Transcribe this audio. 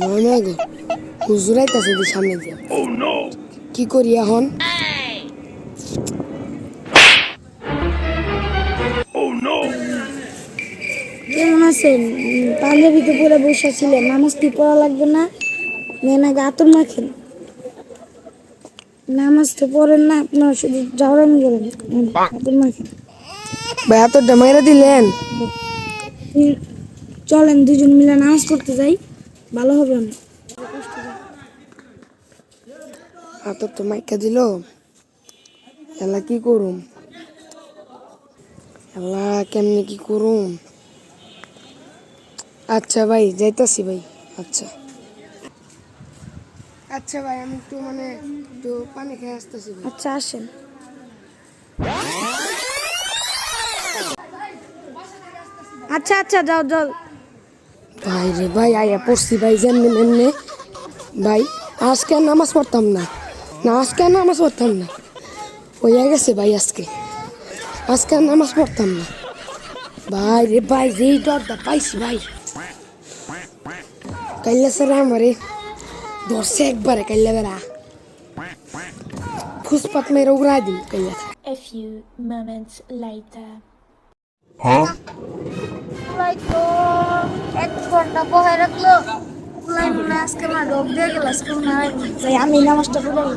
মনে গো দি সামনে দিয়া। কি করি এখন? কেমন আছেন? পাঞ্জাবিতে পরে বসে ছিলেন নামাজ কি পড়া লাগবে না? আগে আতর মাখেন। নামাজ তো পড়েন না আপনার শুধু জাউরামি করেন আতর মাখেন। ভাই এত ডামাইরা দিলেন। চলেন দুজন মিলে নামাজ করতে যাই। ভালো হবে না তো মাইকা দিল। এলা কি করুম? এলা কেমনে কি করুম? আচ্ছা ভাই যাইতাছি ভাই আচ্ছা। আচ্ছা ভাই আমি একটু মানে একটু পানি খেয়ে আসতেছি আচ্ছা আসেন। আচ্ছা আচ্ছা যাও যাও। ভাই রে ভাই আয়া পড়ছি ভাই যেমনি মেমনে ভাই আজকে আর নামাজ পড়তাম না না আজকে আর নামাজ পড়তাম না হইয়া গেছে ভাই আজকে আজকে আর নামাজ পড়তাম না ভাই রে ভাই যেই ডরটা পাইছি ভাই কাইলে স্যার আমারে ধরছে একবারে কাইলে বেড়া ফুসপাত মেরে উড়াই দিন কাইলে A few moments later. এক ঘণ্টা বহাই রাখল। আজকে আমার রোগ দিয়ে গেল আজকে আমি নামাজটা পড়ে